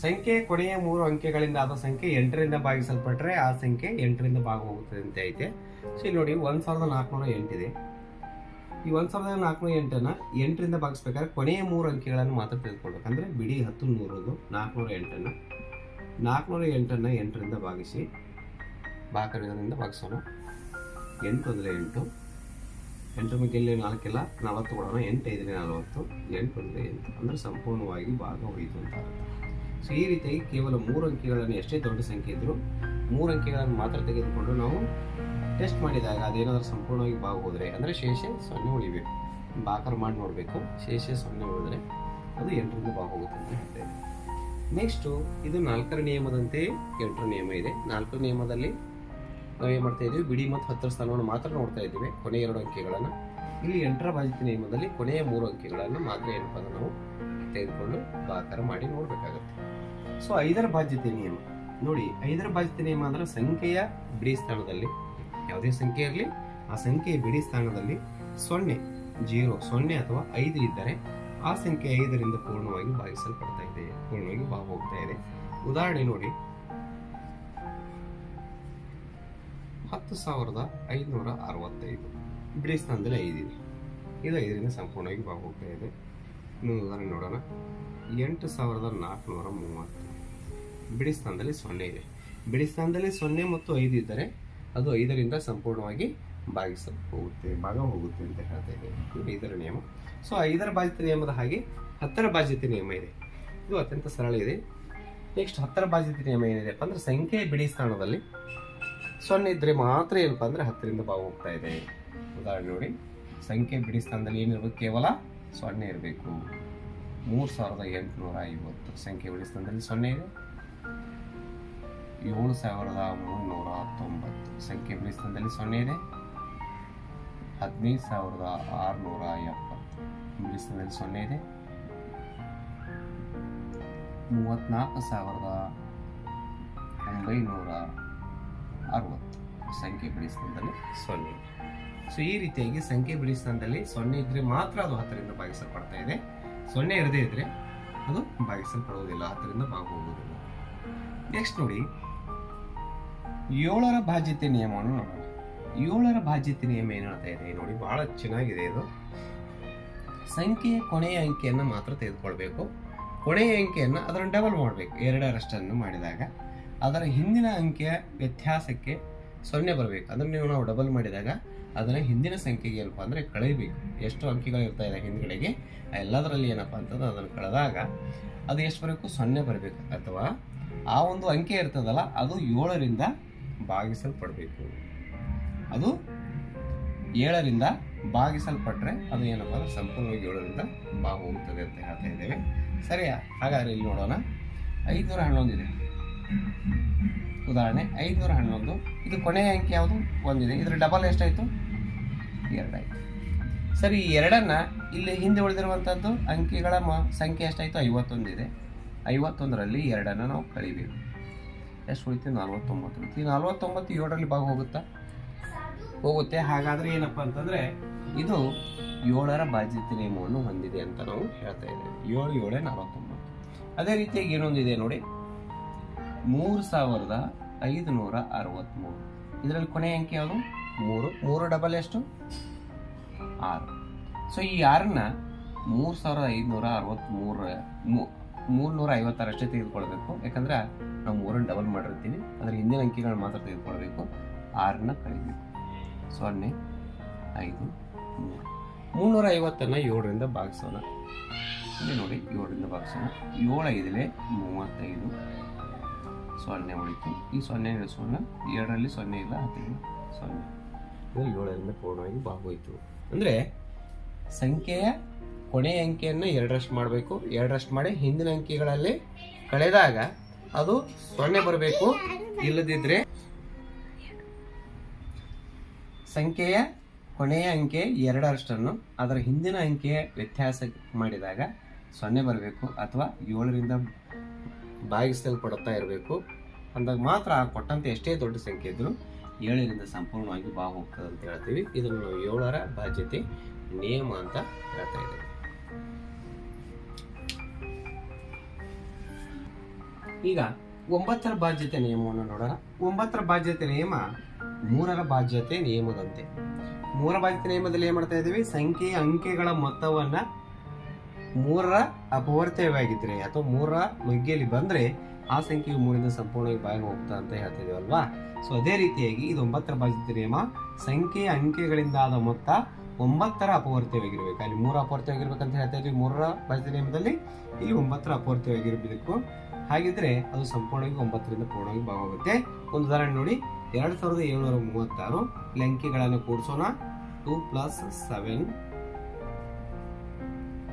ಸಂಖ್ಯೆ ಕೊನೆಯ ಮೂರು ಅಂಕೆಗಳಿಂದ ಆದ ಸಂಖ್ಯೆ ಎಂಟರಿಂದ ಭಾಗಿಸಲ್ಪಟ್ರೆ ಆ ಸಂಖ್ಯೆ ಎಂಟರಿಂದ ಭಾಗ ಹೋಗುತ್ತದೆ ಅಂತ ಐತೆ. ಸೊ ಇಲ್ಲಿ ನೋಡಿ ಒಂದು ಸಾವಿರದ ನಾಲ್ಕುನೂರ ಎಂಟಿದೆ ಈ ಒಂದು ಸಾವಿರದ ನಾಲ್ಕುನೂರ ಎಂಟನ್ನು ಎಂಟರಿಂದ ಭಾಗಿಸ್ಬೇಕಾದ್ರೆ ಕೊನೆಯ ಮೂರು ಅಂಕೆಗಳನ್ನು ಮಾತ್ರ ತೆಗೆದುಕೊಳ್ಬೇಕು. ಅಂದ್ರೆ ಬಿಡಿ ಹತ್ತು ನೂರದು ನಾಲ್ಕುನೂರ ಎಂಟನ್ನು. ನಾಲ್ಕುನೂರ ಎಂಟನ್ನು ಎಂಟರಿಂದ ಭಾಗಿಸಿ ಭಾಗದಿಂದ ಭಾಗಿಸೋಣ. ಎಂಟು ಅಂದರೆ ಎಂಟು. ಎಂಟು ಮಿಗ್ಗಲ್ಲಿ ನಾಲ್ಕಿಲ್ಲ? ನಲವತ್ತು ಕೊಡೋಣ. ಎಂಟು ಐದನೇ ನಲವತ್ತು. ಎಂಟು ಅಂದರೆ ಎಂಟು. ಅಂದರೆ ಸಂಪೂರ್ಣವಾಗಿ ಭಾಗ ಹೋಯಿತು ಅಂತ ಸೊ ಈ ರೀತಿಯಾಗಿ ಕೇವಲ ಮೂರು ಅಂಕಿಗಳನ್ನು ಎಷ್ಟೇ ದೊಡ್ಡ ಸಂಖ್ಯೆ ಇದ್ದರೂ ಮೂರು ಅಂಕಿಗಳನ್ನು ಮಾತ್ರ ತೆಗೆದುಕೊಂಡು ನಾವು ಟೆಸ್ಟ್ ಮಾಡಿದಾಗ ಅದೇನಾದರೂ ಸಂಪೂರ್ಣವಾಗಿ ಭಾಗ ಹೋದರೆ ಅಂದರೆ ಶೇಷ ಸೊನ್ನೆ ಉಳಿಬೇಕು. ಬಾಕರ್ ಮಾಡಿ ನೋಡಬೇಕು. ಶೇಷ ಸೊನ್ನೆ ಉಳಿದ್ರೆ ಅದು ಎಂಟರಿಂದ ಭಾಗ ಹೋಗುತ್ತೆ ಅಂತ ಹೇಳ್ತೇವೆ ನೆಕ್ಸ್ಟು ಇದು ನಾಲ್ಕರ ನಿಯಮದಂತೆ ಎಂಟರ ನಿಯಮ ಇದೆ. ನಾಲ್ಕರ ನಿಯಮದಲ್ಲಿ ನಾವು ಏನು ಮಾಡ್ತಾ ಇದ್ದೀವಿ? ಬಿಡಿ ಮತ್ತು ಹತ್ತರ ಸ್ಥಾನವನ್ನು ಮಾತ್ರ ನೋಡ್ತಾ ಇದ್ದೀವಿ ಕೊನೆಯ ಎರಡು ಅಂಕಿಗಳನ್ನು. ಇಲ್ಲಿ ಎಂಟರ ಬಾಧಿತ ನಿಯಮದಲ್ಲಿ ಕೊನೆಯ ಮೂರು ಅಂಕಿಗಳನ್ನು ಮಾತ್ರ ಏನಪ್ಪ ನಾವು ತೆಗೆದುಕೊಂಡು ಬಾಕರ ಮಾಡಿ ನೋಡಬೇಕಾಗುತ್ತೆ. ಸೊ ಐದರ ಬಾಧ್ಯತೆ ನಿಯಮ. ನೋಡಿ, ಐದರ ಬಾಧ್ಯತೆ ನಿಯಮ ಅಂದ್ರೆ ಸಂಖ್ಯೆಯ ಬಿಡಿ ಸ್ಥಾನದಲ್ಲಿ, ಯಾವುದೇ ಸಂಖ್ಯೆ ಇರಲಿ, ಆ ಸಂಖ್ಯೆಯ ಬಿಡಿ ಸ್ಥಾನದಲ್ಲಿ ಸೊನ್ನೆ, ಜೀರೋ, ಸೊನ್ನೆ ಅಥವಾ ಐದು ಇದ್ದರೆ ಆ ಸಂಖ್ಯೆ ಐದರಿಂದ ಪೂರ್ಣವಾಗಿ ಭಾಗಿಸಲ್ಪಡ್ತಾ ಇದೆ, ಪೂರ್ಣವಾಗಿ ಹೋಗ್ತಾ ಇದೆ. ಉದಾಹರಣೆ ನೋಡಿ. ಹತ್ತು ಸಾವಿರದ ಐದುನೂರ ಅರವತ್ತೈದು. ಬಿಡಿ ಸ್ಥಾನದಲ್ಲಿ ಐದಿದೆ. ಇದು ಐದರಿಂದ ಸಂಪೂರ್ಣವಾಗಿ ಭಾಗ ಹೋಗ್ತಾ ಇದೆ. ಇನ್ನೊಂದು ಉದಾಹರಣೆ ನೋಡೋಣ. ಎಂಟು ಸಾವಿರದ ನಾಲ್ಕುನೂರ ಮೂವತ್ತು. ಬಿಡಿ ಸ್ಥಾನದಲ್ಲಿ ಸೊನ್ನೆ ಇದೆ. ಬಿಡಿ ಸ್ಥಾನದಲ್ಲಿ ಸೊನ್ನೆ ಮತ್ತು ಐದು ಇದ್ದರೆ ಅದು ಐದರಿಂದ ಸಂಪೂರ್ಣವಾಗಿ ಭಾಗಿಸ ಹೋಗುತ್ತೆ ಭಾಗ ಹೋಗುತ್ತೆ ಅಂತ ಹೇಳ್ತಾ ಇದೆ ಐದರ ನಿಯಮ. ಸೊ ಐದರ ಬಾಧ್ಯತೆ ನಿಯಮದ ಹಾಗೆ ಹತ್ತರ ಬಾಧ್ಯತೆ ನಿಯಮ ಇದೆ. ಇದು ಅತ್ಯಂತ ಸರಳ ಇದೆ. ನೆಕ್ಸ್ಟ್ ಹತ್ತರ ಬಾಧ್ಯತೆ ನಿಯಮ ಏನಿದೆ ಅಂದ್ರೆ ಸಂಖ್ಯೆ ಬಿಡಿ ಸ್ಥಾನದಲ್ಲಿ ಸೊನ್ನೆ ಇದ್ರೆ ಮಾತ್ರ ಏನಪ್ಪ ಅಂದರೆ ಹತ್ತರಿಂದ ಭಾಗ ಹೋಗ್ತಾ ಇದೆ. ಉದಾಹರಣೆ ನೋಡಿ. ಸಂಖ್ಯೆ ಬಿಡಿ ಸ್ಥಾನದಲ್ಲಿ ಏನಿರ್ಬೇಕು ಕೇವಲ ಸೊನ್ನೆ ಇರಬೇಕು. ಮೂರು ಸಾವಿರದ ಎಂಟುನೂರ ಐವತ್ತು ಸಂಖ್ಯೆ ಬಿಡಿ ಸ್ಥಾನದಲ್ಲಿ ಸೊನ್ನೆ ಇದೆ. ಏಳು ಸಾವಿರದ ಮುನ್ನೂರ ತೊಂಬತ್ತು ಸಂಖ್ಯೆ ಬಿಡಿ ಸ್ಥಾನದಲ್ಲಿ ಸೊನ್ನೆ ಇದೆ. ಹದಿನೈದು ಸಾವಿರದ ಆರುನೂರ ಎಪ್ಪತ್ತು ಬಿಡಿ ಸೊನ್ನೆ ಇದೆ. ಮೂವತ್ನಾಲ್ಕು ಸಾವಿರದ ಒಂಬೈನೂರ ಅರವತ್ತು ಸಂಖ್ಯೆ ಬಿಡಿ ಸ್ಥಾನದಲ್ಲಿ ಸೊನ್ನೆ ಸೊ ಈ ರೀತಿಯಾಗಿ ಸಂಖ್ಯೆ ಬಿಡಿ ಸೊನ್ನೆ ಇದ್ರೆ ಮಾತ್ರ ಅದು ಹತ್ತರಿಂದ ಭಾಗಿಸಲ್ಪಡ್ತಾ ಇದೆ. ಸೊನ್ನೆ ಇರದೇ ಇದ್ರೆ ಅದು ಭಾಗಿಸಲ್ಪಡುವುದಿಲ್ಲ, ಹತ್ತರಿಂದ ಭಾಗ ಹೋಗುವುದಿಲ್ಲ ನೆಕ್ಸ್ಟ್ ನೋಡಿ, ಏಳರ ಬಾಧ್ಯತೆ ನಿಯಮವನ್ನು ನೋಡೋಣ. ಏಳರ ಬಾಧ್ಯತೆ ನಿಯಮ ಏನು ಹೇಳ್ತಾ ಇದೆ? ನೋಡಿ, ಬಹಳ ಚೆನ್ನಾಗಿದೆ ಇದು. ಸಂಖ್ಯೆಯ ಕೊನೆಯ ಅಂಕಿಯನ್ನು ಮಾತ್ರ ತೆಗೆದುಕೊಳ್ಬೇಕು. ಕೊನೆಯ ಅಂಕಿಯನ್ನು ಅದನ್ನು ಡಬಲ್ ಮಾಡಬೇಕು. ಎರಡರಷ್ಟನ್ನು ಮಾಡಿದಾಗ. ಅದರ ಹಿಂದಿನ ಅಂಕಿಯ ವ್ಯತ್ಯಾಸಕ್ಕೆ ಸೊನ್ನೆ ಬರಬೇಕು. ಅಂದರೆ ನೀವು ನಾವು ಡಬಲ್ ಮಾಡಿದಾಗ ಅದನ್ನು ಹಿಂದಿನ ಸಂಖ್ಯೆಗೆ ಏನಪ್ಪ ಅಂದರೆ ಕಳೆಯಬೇಕು. ಎಷ್ಟು ಅಂಕಿಗಳು ಇರ್ತಾ ಇದೆ ಹಿಂದ್ಗಡೆಗೆ. ಎಲ್ಲದರಲ್ಲಿ ಏನಪ್ಪ ಅಂತಂದ್ರೆ ಅದನ್ನು ಕಳೆದಾಗ ಅದು ಎಷ್ಟು ಬರಬೇಕು? ಸೊನ್ನೆ ಬರಬೇಕು. ಅಥವಾ ಆ ಒಂದು ಅಂಕೆ ಇರ್ತದಲ್ಲ, ಅದು ಏಳರಿಂದ ಭಾಗಿಸಲ್ಪಡಬೇಕು. ಅದು ಏಳರಿಂದ ಭಾಗಿಸಲ್ಪಟ್ಟರೆ ಅದು ಏನಪ್ಪ ಅಂದರೆ ಸಂಪೂರ್ಣವಾಗಿ ಏಳರಿಂದ ಭಾಗ ಹೋಗ್ತದೆ ಅಂತ ಹೇಳ್ತಾ ಇದ್ದೇವೆ. ಸರಿಯಾ? ಹಾಗಾದರೆ ಇಲ್ಲಿ ನೋಡೋಣ. ಐದುನೂರ ಹನ್ನೊಂದಿದೆ ಉದಾಹರಣೆ, ಐದುನೂರ ಹನ್ನೊಂದು. ಇದು ಕೊನೆಯ ಅಂಕೆ ಯಾವುದು? ಒಂದಿದೆ. ಇದರ ಡಬಲ್ ಎಷ್ಟಾಯಿತು? ಎರಡಾಯಿತು. ಸರಿ, ಈ ಎರಡನ್ನು ಇಲ್ಲಿ ಹಿಂದೆ ಉಳಿದಿರುವಂಥದ್ದು ಅಂಕಿಗಳ ಮ, ಸಂಖ್ಯೆ ಎಷ್ಟಾಯಿತು? ಐವತ್ತೊಂದಿದೆ. ಐವತ್ತೊಂದರಲ್ಲಿ ಎರಡನ್ನು ನಾವು ಕಳಿಬೇಕು. ಎಷ್ಟು ಉಳಿತೀವಿ ನಲ್ವತ್ತೊಂಬತ್ತು ಈ ನಲ್ವತ್ತೊಂಬತ್ತು ಏಳರಲ್ಲಿ ಭಾಗ ಹೋಗುತ್ತಾ? ಹೋಗುತ್ತೆ. ಹಾಗಾದರೆ ಏನಪ್ಪ ಅಂತಂದರೆ, ಇದು ಏಳರ ಬಾಧ್ಯತೆ ನಿಯಮವನ್ನು ಹೊಂದಿದೆ ಅಂತ ನಾವು ಹೇಳ್ತಾ ಇದ್ದೇವೆ. ಏಳು, ಏಳೇ ನಲವತ್ತೊಂಬತ್ತು. ಅದೇ ರೀತಿಯಾಗಿ ಏನೊಂದಿದೆ ನೋಡಿ? ಮೂರು ಸಾವಿರದ ಐದುನೂರ ಅರವತ್ತ್ಮೂರು ಇದರಲ್ಲಿ ಕೊನೆಯ ಅಂಕಿ ಯಾವುದು? ಮೂರು. ಮೂರು ಡಬಲ್ ಎಷ್ಟು? ಆರು. ಸೊ ಈ ಆರನ್ನ ಮೂರು ಸಾವಿರದ ಐದುನೂರ ಅರವತ್ತ್ಮೂರ ಮೂರ್ನೂರ ಐವತ್ತಾರಷ್ಟೇ ತೆಗೆದುಕೊಳ್ಬೇಕು. ಯಾಕಂದ್ರೆ ನಾವು ಮೂರನ್ನು ಡಬಲ್ ಮಾಡಿರ್ತೀವಿ. ಅದರ ಹಿಂದಿನ ಅಂಕಿಗಳನ್ನ ಮಾತ್ರ ತೆಗೆದುಕೊಳ್ಬೇಕು. ಆರನ್ನ ಕಳಿಬೇಕು. ಸೊನ್ನೆ, ಐದು, ಮೂರು. ಮುನ್ನೂರ ಐವತ್ತನ್ನು ಏಳರಿಂದ ಭಾಗಿಸೋಣ. ಇಲ್ಲಿ ನೋಡಿ, ಏಳರಿಂದ ಭಾಗಿಸೋಣ. ಏಳು ಐದಲೇ ಮೂವತ್ತೈದು. ಸೊನ್ನೆ ಉಳಿತು. ಈ ಸೊನ್ನೆ ಇಳಿಸೋಣ. ಎರಡರಲ್ಲಿ ಸೊನ್ನೆ ಇಲ್ಲ ಹತ್ತಿರ ಸೊನ್ನೆ. ಏಳರಿಂದ ಪೂರ್ಣವಾಗಿ ಭಾಗೋಯ್ತು ಅಂದರೆ ಸಂಖ್ಯೆಯ ಕೊನೆಯ ಅಂಕೆಯನ್ನು ಎರಡರಷ್ಟು ಮಾಡಬೇಕು. ಎರಡರಷ್ಟು ಮಾಡಿ ಹಿಂದಿನ ಅಂಕಿಗಳಲ್ಲಿ ಕಳೆದಾಗ ಅದು ಸೊನ್ನೆ ಬರಬೇಕು. ಇಲ್ಲದಿದ್ದರೆ ಸಂಖ್ಯೆಯ ಕೊನೆಯ ಅಂಕೆ ಎರಡರಷ್ಟನ್ನು, ಅದರ ಹಿಂದಿನ ಅಂಕೆಯ ವ್ಯತ್ಯಾಸ ಮಾಡಿದಾಗ ಸೊನ್ನೆ ಬರಬೇಕು ಅಥವಾ ಏಳರಿಂದ ಭಾಗಿಸಲ್ಪಡುತ್ತಾ ಇರಬೇಕು. ಅಂದಾಗ ಮಾತ್ರ ಆ ಕೊಟ್ಟಂತೆ ಎಷ್ಟೇ ದೊಡ್ಡ ಸಂಖ್ಯೆ ಇದ್ದರೂ ಏಳರಿಂದ ಸಂಪೂರ್ಣವಾಗಿ ಭಾಗ ಹೋಗ್ತದೆ ಅಂತ ಹೇಳ್ತೀವಿ. ಇದನ್ನು ನಾವು ಏಳರ ಬಾಧ್ಯತೆ ನಿಯಮ ಅಂತ ಹೇಳ್ತಾ ಇದ್ದೇವೆ. ಈಗ ಒಂಬತ್ತರ ಬಾಧ್ಯತೆ ನಿಯಮವನ್ನು ನೋಡೋಣ. ಒಂಬತ್ತರ ಬಾಧ್ಯತೆ ನಿಯಮ ಮೂರರ ಬಾಧ್ಯತೆ ನಿಯಮದಂತೆ. ಮೂರ ಬಾಧ್ಯತೆ ನಿಯಮದಲ್ಲಿ ಏನು ಮಾಡ್ತಾ ಇದ್ದೀವಿ? ಸಂಖ್ಯೆಯ ಅಂಕೆಗಳ ಮೊತ್ತವನ್ನ ಮೂರರ ಅಪವರ್ತಯವಾಗಿದ್ರೆ ಅಥವಾ ಮೂರರ ಮಗ್ಗಿಯಲ್ಲಿ ಬಂದ್ರೆ ಆ ಸಂಖ್ಯೆಯು ಮೂರಿಂದ ಸಂಪೂರ್ಣವಾಗಿ ಬಾಯಿ ಹೋಗ್ತಾ ಅಂತ ಹೇಳ್ತಾ ಇದೀವಲ್ವಾ ಸೊ ಅದೇ ರೀತಿಯಾಗಿ ಇದು ಒಂಬತ್ತರ ಬಾಧ್ಯತೆ ನಿಯಮ. ಸಂಖ್ಯೆಯ ಅಂಕೆಗಳಿಂದಾದ ಮೊತ್ತ ಒಂಬತ್ತರ ಅಪವರ್ತಯವಾಗಿರ್ಬೇಕು ಅಲ್ಲಿ ಮೂರ ಅಪವರ್ತಯವಾಗಿರ್ಬೇಕಂತ ಹೇಳ್ತಾ ಇದ್ವಿ ಮೂರರ ಬಾಧ್ಯತೆ ನಿಯಮದಲ್ಲಿ. ಇಲ್ಲಿ ಒಂಬತ್ತರ ಅಪವರ್ತಯವಾಗಿರಬೇಕು ಹಾಗಿದ್ರೆ ಅದು ಸಂಪೂರ್ಣವಾಗಿ ಒಂಬತ್ತರಿಂದ ಪೂರ್ಣವಾಗಿ ಭಾಗವಾಗುತ್ತೆ ಒಂದು ಉದಾಹರಣೆ ನೋಡಿ. ಎರಡು ಸಾವಿರದ ಏಳ್ನೂರ ಮೂವತ್ತಾರು. ಅಂಕಿಗಳನ್ನು ಕೂಡಿಸೋಣ. Two plus seven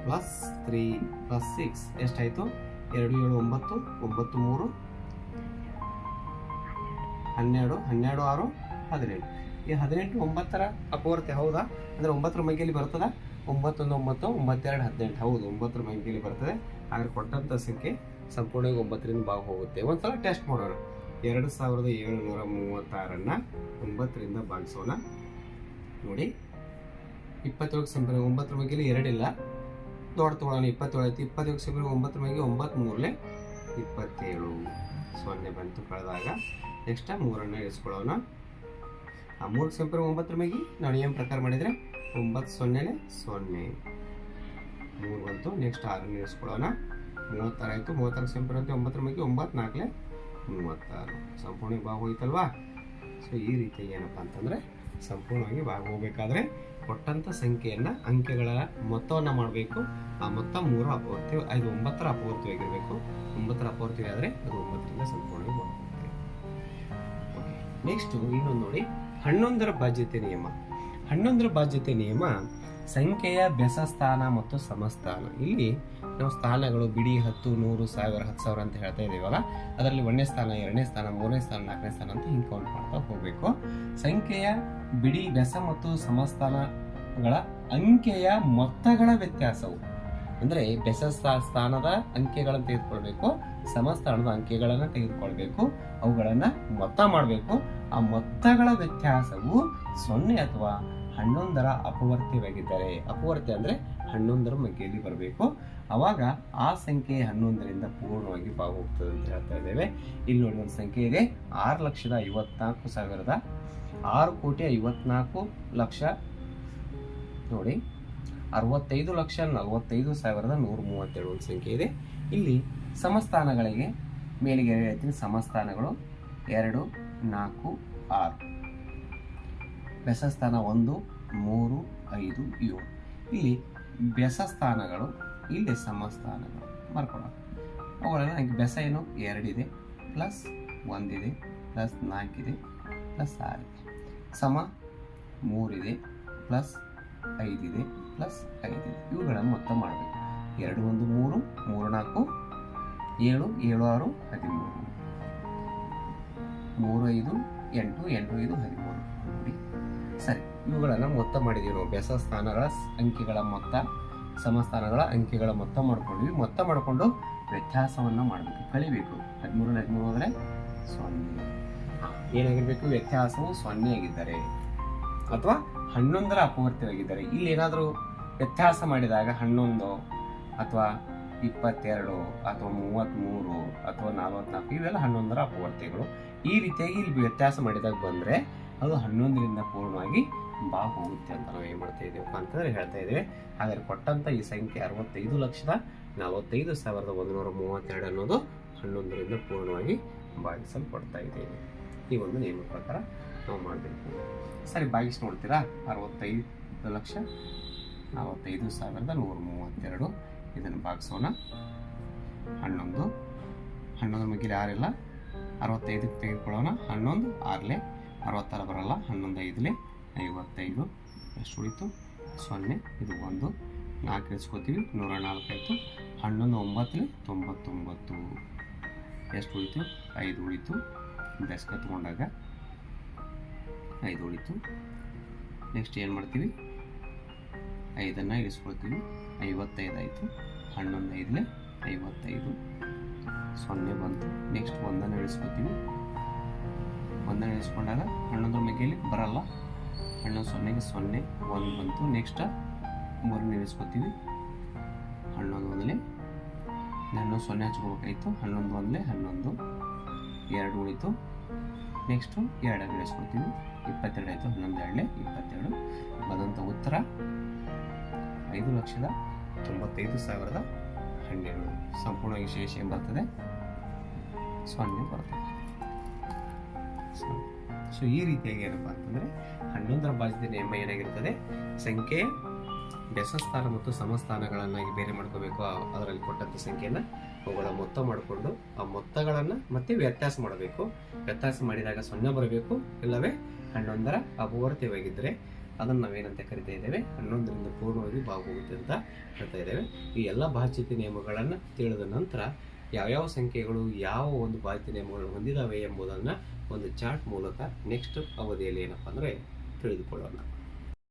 plus three plus six ಎಷ್ಟಾಯಿತು? ಎರಡು, ಏಳು, ಒಂಬತ್ತು ಒಂಬತ್ತು, ಮೂರು, ಹನ್ನೆರಡು ಹನ್ನೆರಡು, ಆರು, ಹದಿನೆಂಟು. ಈ ಹದಿನೆಂಟು, ಒಂಬತ್ತರ ಅಪವರ್ತೆ ಹೌದಾ? ಅಂದರೆ ಒಂಬತ್ತರ ಮೈಗೆಯಲ್ಲಿ ಬರ್ತದ ಒಂಬತ್ತೊಂದು, ಒಂಬತ್ತು, ಒಂಬತ್ತೆರಡು, ಹದಿನೆಂಟು. ಹೌದು, ಒಂಬತ್ತರ ಮೈಗೆಯಲ್ಲಿ ಬರ್ತದೆ. ಆದರೆ ಕೊಟ್ಟಂಥ ಸಂಖ್ಯೆ ಸಂಪೂರ್ಣವಾಗಿ ಒಂಬತ್ತರಿಂದ ಭಾಗ ಹೋಗುತ್ತೆ. ಒಂದ್ಸಲ ಟೆಸ್ಟ್ ಮಾಡೋಣ. ಎರಡು ಸಾವಿರದ ಏಳುನೂರ ಮೂವತ್ತಾರನ್ನು ಒಂಬತ್ತರಿಂದ ಭಾಗಿಸೋಣ. ನೋಡಿ, ಇಪ್ಪತ್ತೇಳು ಸಂಪೂರ್ಣ ಒಂಬತ್ತರ ಮೈಗೆಲಿ ಎರಡಿಲ್ಲ. ದೊಡ್ಡ ತೊಗೊಳ್ಳೋಣ ಇಪ್ಪತ್ತೇಳು ಐತಿ ಇಪ್ಪತ್ತೇಳು ಸಂಖ್ಯೆ ಒಂಬತ್ತರ ಮೈಗೆ ಒಂಬತ್ತು ಮೂರಲೆ ಇಪ್ಪತ್ತೇಳು. ಸೊನ್ನೆ ಬಂತು ಕಳೆದಾಗ. ನೆಕ್ಸ್ಟ್ ಮೂರನ್ನು ಇಳಿಸ್ಕೊಳ್ಳೋಣ. ಆ ಮೂರು ಸಿಂಪರ್ ಒಂಬತ್ತರ ಮೈಗೆ ನಾನು ಏನು ಪ್ರಕಾರ ಮಾಡಿದರೆ? ಒಂಬತ್ತು ಸೊನ್ನೆಲೆ ಸೊನ್ನೆ. ಮೂರು ಬಂತು. ನೆಕ್ಸ್ಟ್ ಆರನ್ನು ಇಳಿಸ್ಕೊಳ್ಳೋಣ. ಮೂವತ್ತಾರು ಆಯಿತು. ಮೂವತ್ತಾರು ಸಿಂಪರ್ ಅಂತ ಒಂಬತ್ತರ ಮೈಗೆ ಒಂಬತ್ತು ನಾಲ್ಕಲೆ ಮೂವತ್ತಾರು. ಸಂಪೂರ್ಣವಾಗಿ ಭಾಗ ಹೋಯ್ತಲ್ವಾ? ಸೊ ಈ ರೀತಿ ಏನಪ್ಪ ಅಂತಂದರೆ, ಸಂಪೂರ್ಣವಾಗಿ ಭಾಗ ಹೋಗ್ಬೇಕಾದ್ರೆ ಕೊಟ್ಟಂತ ಸಂಖ್ಯೆಯನ್ನ ಅಂಕೆಗಳ ಮೊತ್ತವನ್ನ ಮಾಡಬೇಕು. ಆ ಮೊತ್ತ ಮೂರು ಅಪವರ್ತಿ ಐದು ಒಂಬತ್ತರ ಅಪವರ್ತಿಯಾಗಿರ್ಬೇಕು ಒಂಬತ್ತರ ಅಪವರ್ತಿ ಆದರೆ ಅದು ಒಂಬತ್ತರಿಂದ ಭಾಗ ಹೋಗುತ್ತೆ ನೆಕ್ಸ್ಟ್ ಇನ್ನೊಂದು ನೋಡಿ. ಹನ್ನೊಂದರ ಬಾಧ್ಯತೆ ನಿಯಮ. ಹನ್ನೊಂದರ ಬಾಧ್ಯತೆ ನಿಯಮ, ಸಂಖ್ಯೆಯ ಬೆಸ ಸ್ಥಾನ ಮತ್ತು ಸಮಸ್ಥಾನ. ಇಲ್ಲಿ ನಾವು ಸ್ಥಾನಗಳು ಬಿಡಿ, ಹತ್ತು, ನೂರು, ಸಾವಿರ, ಹತ್ತು ಸಾವಿರ ಅಂತ ಹೇಳ್ತಾ ಇದೀವಲ್ಲ ಅದರಲ್ಲಿ ಒಂದನೇ ಸ್ಥಾನ, ಎರಡನೇ ಸ್ಥಾನ, ಮೂರನೇ ಸ್ಥಾನ, ನಾಲ್ಕನೇ ಸ್ಥಾನ ಅಂತ ಹಿಂಗೆ ಕೌಂಟ್ ಮಾಡ್ತಾ ಹೋಗಬೇಕು. ಸಂಖ್ಯೆಯ ಬಿಡಿ ಬೆಸ ಮತ್ತು ಸಮಸ್ಥಾನಗಳ ಅಂಕೆಯ ಮೊತ್ತಗಳ ವ್ಯತ್ಯಾಸವು. ಅಂದರೆ ಬೆಸ ಸ್ಥಾ- ಸ್ಥಾನದ ಅಂಕೆಗಳನ್ನು ತೆಗೆದುಕೊಳ್ಬೇಕು, ಸಮಸ್ಥಾನದ ಅಂಕೆಗಳನ್ನು ತೆಗೆದುಕೊಳ್ಬೇಕು, ಅವುಗಳನ್ನು ಮೊತ್ತ ಮಾಡಬೇಕು. ಆ ಮೊತ್ತಗಳ ವ್ಯತ್ಯಾಸವು ಸೊನ್ನೆ ಅಥವಾ ಹನ್ನೊಂದರ ಅಪವರ್ತ್ಯವಾಗಿದ್ದರೆ ಅಪವರ್ತ್ಯ ಅಂದರೆ ಹನ್ನೊಂದರ ಮಗ್ಗೆಯಲ್ಲಿ ಬರಬೇಕು. ಅವಾಗ ಆ ಸಂಖ್ಯೆ ಹನ್ನೊಂದರಿಂದ ಪೂರ್ಣವಾಗಿ ಭಾಗ ಹೋಗ್ತದೆ ಅಂತ ಹೇಳ್ತಾ ಇದ್ದೇವೆ. ಇಲ್ಲಿ ನೋಡಿ ಒಂದು ಸಂಖ್ಯೆ ಇದೆ. ಆರು ಲಕ್ಷದ ಐವತ್ನಾಲ್ಕು ಸಾವಿರದ ಆರು ಕೋಟಿ ಐವತ್ನಾಲ್ಕು ಲಕ್ಷ ನೋಡಿ, ಅರವತ್ತೈದು ಲಕ್ಷ ನಲವತ್ತೈದು ಸಾವಿರದ ನೂರ ಮೂವತ್ತೆರಡು ಒಂದು ಸಂಖ್ಯೆ ಇದೆ. ಇಲ್ಲಿ ಸಮಸ್ಥಾನಗಳಿಗೆ ಮೇಲಿಗೆ ಹೇಳ್ತೀನಿ ಸಮಸ್ಥಾನಗಳು ಎರಡು, ನಾಲ್ಕು, ಆರು. ಬೆಸಸ್ಥಾನ ಒಂದು, ಮೂರು, ಐದು, ಏಳು. ಇಲ್ಲಿ ಬೆಸಸ್ಥಾನಗಳು ಇಲ್ಲಿ ಸಮಸ್ಥಾನಗಳು. ಬರ್ಕೊಳ್ಳೋಣ ಅವುಗಳೆಲ್ಲ ನನಗೆ ಬೆಸ ಏನು? ಎರಡಿದೆ ಪ್ಲಸ್ ಒಂದಿದೆ, ಪ್ಲಸ್ ನಾಲ್ಕಿದೆ, ಪ್ಲಸ್ ಆರಿದೆ ಸಮ ಮೂರಿದೆ ಪ್ಲಸ್ ಐದಿದೆ ಪ್ಲಸ್ ಐದಿದೆ. ಇವುಗಳನ್ನು ಮೊತ್ತ ಮಾಡಬೇಕು. ಎರಡು, ಒಂದು, ಮೂರು ಮೂರು, ನಾಲ್ಕು, ಏಳು ಏಳು, ಆರು, ಹದಿಮೂರು. ಮೂರು, ಐದು, ಎಂಟು ಎಂಟು, ಐದು, ಹದಿಮೂರು. ಸರಿ. ಇವುಗಳನ್ನು ಮೊತ್ತ ಮಾಡಿದ್ದೀವಿ. ನಾವು ಬೆಸ ಸ್ಥಾನಗಳ ಅಂಕಿಗಳ ಮೊತ್ತ ಸಮಸ್ಥಾನಗಳ ಅಂಕಿಗಳ ಮೊತ್ತ ಮಾಡ್ಕೊಂಡ್ವಿ. ಮೊತ್ತ ಮಾಡಿಕೊಂಡು ವ್ಯತ್ಯಾಸವನ್ನು ಮಾಡಬೇಕು. ಕಳಿಬೇಕು ಹದಿಮೂರು ಹದಿಮೂರು ಅಂದರೆ ಸೊನ್ನೆ. ಏನಾಗಿರ್ಬೇಕು ವ್ಯತ್ಯಾಸವು ಸೊನ್ನೆ ಆಗಿದ್ದಾರೆ ಅಥವಾ ಹನ್ನೊಂದರ ಅಪವರ್ತಿಯಾಗಿದ್ದಾರೆ ಇಲ್ಲಿ ಏನಾದರೂ ವ್ಯತ್ಯಾಸ ಮಾಡಿದಾಗ ಹನ್ನೊಂದು ಅಥವಾ ಇಪ್ಪತ್ತೆರಡು ಅಥವಾ ಮೂವತ್ತ್ಮೂರು ಅಥವಾ ನಲವತ್ನಾಲ್ಕು ಇವೆಲ್ಲ ಹನ್ನೊಂದರ ಅಪವರ್ತಿಗಳು ಈ ರೀತಿಯಾಗಿ ಇಲ್ಲಿ ವ್ಯತ್ಯಾಸ ಮಾಡಿದಾಗ ಬಂದರೆ ಅದು ಹನ್ನೊಂದರಿಂದ ಪೂರ್ಣವಾಗಿ ಬಾ ಹೋಗುತ್ತೆ ಅಂತ ನಾವು ಏನು ಮಾಡ್ತಾ ಇದ್ದೇವೆ ಅಂತಂದರೆ ಹೇಳ್ತಾ ಇದ್ದೇವೆ. ಆದರೆ ಕೊಟ್ಟಂಥ ಈ ಸಂಖ್ಯೆ ಅರವತ್ತೈದು ಲಕ್ಷದ ನಲವತ್ತೈದು ಸಾವಿರದ ಒಂದುನೂರ ಮೂವತ್ತೆರಡು ಅನ್ನೋದು ಹನ್ನೊಂದರಿಂದ ಪೂರ್ಣವಾಗಿ ಭಾಗಿಸಲ್ಪಡ್ತಾ ಇದ್ದೇವೆ ಈ ಒಂದು ನಿಯಮ ಪ್ರಕಾರ ನಾವು ಮಾಡಬೇಕು. ಸರಿ, ಬಾಗಿಸ್ ನೋಡ್ತೀರಾ? ಅರವತ್ತೈದು ಲಕ್ಷ, ನಲವತ್ತೈದು ಸಾವಿರದ ನೂರ ಮೂವತ್ತೆರಡು. ಇದನ್ನು ಭಾಗಿಸೋಣ ಹನ್ನೊಂದು. ಹನ್ನೊಂದು ಮುಗಿಲಿ ಆರಿಲ್ಲ? ಅರವತ್ತೈದಕ್ಕೆ ತೆಗೆದುಕೊಳ್ಳೋಣ. ಹನ್ನೊಂದು, ಆರಲೆ. ಅರವತ್ತಾರು ಬರಲ್ಲ? ಹನ್ನೊಂದು, ಐದಲೆ. ಐವತ್ತೈದು. ಎಷ್ಟು ಉಳಿತು? ಸೊನ್ನೆ. ಇದು ಒಂದು. ನಾಲ್ಕು ಇಳಿಸ್ಕೋತೀವಿ. ನೂರ ನಾಲ್ಕು ಆಯಿತು. ಹನ್ನೊಂದು, ಒಂಬತ್ತಲೆ ತೊಂಬತ್ತೊಂಬತ್ತು. ಎಷ್ಟು ಉಳಿತು? ಐದು ಉಳಿತು. ಬೆಸ್ಕ ತೊಗೊಂಡಾಗ ಐದು ಉಳಿತು. ನೆಕ್ಸ್ಟ್ ಏನು ಮಾಡ್ತೀವಿ? ಐದನ್ನು ಇಳಿಸ್ಕೊಳ್ತೀವಿ. ಐವತ್ತೈದು ಆಯಿತು. ಹನ್ನೊಂದು ಐದಲೆ ಐವತ್ತೈದು. ಸೊನ್ನೆ ಬಂತು. ನೆಕ್ಸ್ಟ್ ಒಂದನ್ನು ಇಳಿಸ್ಕೊತೀವಿ ಒಂದನ್ನು ಇಳಿಸ್ಕೊಂಡಾಗ ಹನ್ನೊಂದರ ಮೇಲೆ ಬರಲ್ಲ. ಹನ್ನೊಂದು ಸೊನ್ನೆಗೆ ಸೊನ್ನೆ, ಒಂದು ಬಂತು. ನೆಕ್ಸ್ಟ್ ಮೂರನ್ನ ಇಳಿಸ್ಕೊತೀವಿ ಹನ್ನೊಂದು ಒಂದಲೇ ಹನ್ನೊಂದು ಸೊನ್ನೆ ಹಚ್ಕೋಬೇಕಾಯ್ತು ಹನ್ನೊಂದು ಒಂದಲೇ ಹನ್ನೊಂದು. ಎರಡು ಉಳಿತು. ನೆಕ್ಸ್ಟು ಎರಡು ಬೆಳೆಸ್ಕೊಳ್ತೀವಿ ಇಪ್ಪತ್ತೆರಡು ಆಯಿತು, ಹನ್ನೊಂದು ಎರಡನೇ ಇಪ್ಪತ್ತೆರಡು. ಬಂದಂಥ ಉತ್ತರ, ಐದು ಲಕ್ಷದ ತೊಂಬತ್ತೈದು ಸಾವಿರದ ಹನ್ನೆರಡು. ಸಂಪೂರ್ಣವಾಗಿ ಶೇಷ ಬರ್ತದೆ? ಸೊನ್ನೆ ಬರ್ತದೆ. ಸೊ ಈ ರೀತಿಯಾಗಿ ಏನಪ್ಪ ಅಂತಂದರೆ, ಹನ್ನೊಂದರ ಬಾಧ್ಯತೆ ನಿಯಮ ಏನಾಗಿರ್ತದೆ ಸಂಖ್ಯೆ ಬೆಸಸ್ಥಾನ ಮತ್ತು ಸಮಸ್ಥಾನಗಳನ್ನಾಗಿ ಬೇರೆ ಮಾಡ್ಕೋಬೇಕು. ಅದರಲ್ಲಿ ಕೊಟ್ಟಂಥ ಸಂಖ್ಯೆಯನ್ನು ಅವುಗಳ ಮೊತ್ತ ಮಾಡಿಕೊಂಡು ಆ ಮೊತ್ತಗಳನ್ನು ಮತ್ತೆ ವ್ಯತ್ಯಾಸ ಮಾಡಬೇಕು. ವ್ಯತ್ಯಾಸ ಮಾಡಿದಾಗ ಸೊನ್ನೆ ಬರಬೇಕು, ಇಲ್ಲವೇ ಹನ್ನೊಂದರ ಅಪವರ್ತ್ಯವಾಗಿದ್ದರೆ ಅದನ್ನು ನಾವೇನಂತ ಕರಿತಾ ಇದ್ದೇವೆ? ಹನ್ನೊಂದರಿಂದ ಪೂರ್ಣವಾಗಿ ಬಾಗುವುದು ಅಂತ ಹೇಳ್ತಾ ಇದ್ದೇವೆ. ಈ ಎಲ್ಲ ಬಾಧ್ಯತೆ ನಿಯಮಗಳನ್ನು ತಿಳಿದ ನಂತರ ಯಾವ್ಯಾವ ಸಂಖ್ಯೆಗಳು ಯಾವ ಒಂದು ಬಾಧ್ಯತೆ ನಿಯಮಗಳು ಹೊಂದಿದಾವೆ ಎಂಬುದನ್ನು ಒಂದು ಚಾರ್ಟ್ ಮೂಲಕ ನೆಕ್ಸ್ಟ್ ಅವಧಿಯಲ್ಲಿ ಏನಪ್ಪ ಅಂದರೆ ತಿಳಿದುಕೊಳ್ಳೋಣ.